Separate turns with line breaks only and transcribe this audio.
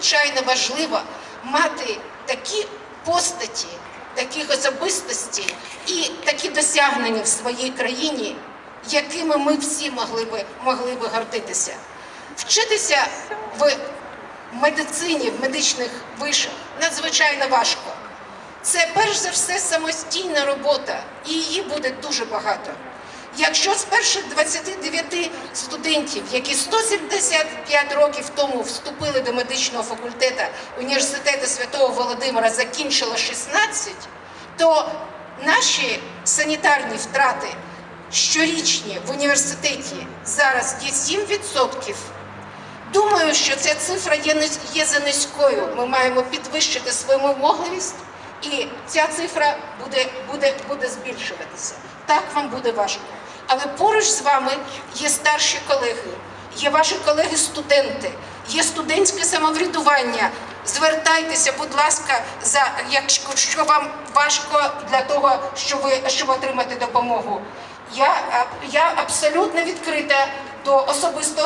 надзвичайно важливо мати такі постаті, таких особистостей і такі досягнення в своїй країні, якими ми всі могли би, могли би гордитися. Вчитися в медицині, в медичних вишах надзвичайно важко. Це перш за все самостійна робота, і її буде дуже багато. Якщо з перших 29 студентів, які 175 років тому вступили до медичного факультету університету Святого Володимира, закінчило 16, то наші санітарні втрати щорічні в університеті зараз є 7%. Думаю, що ця цифра є, є за низькою. Ми маємо підвищити свою вимогливість, і ця цифра буде, буде, буде збільшуватися. Так вам буде важко. Але поруч з вами є старші колеги, є ваші колеги-студенти, є студентське самоврядування. Звертайтеся, будь ласка, за якщо вам важко для того, щоб ви щоб отримати допомогу. Я, я абсолютно відкрита до особистого.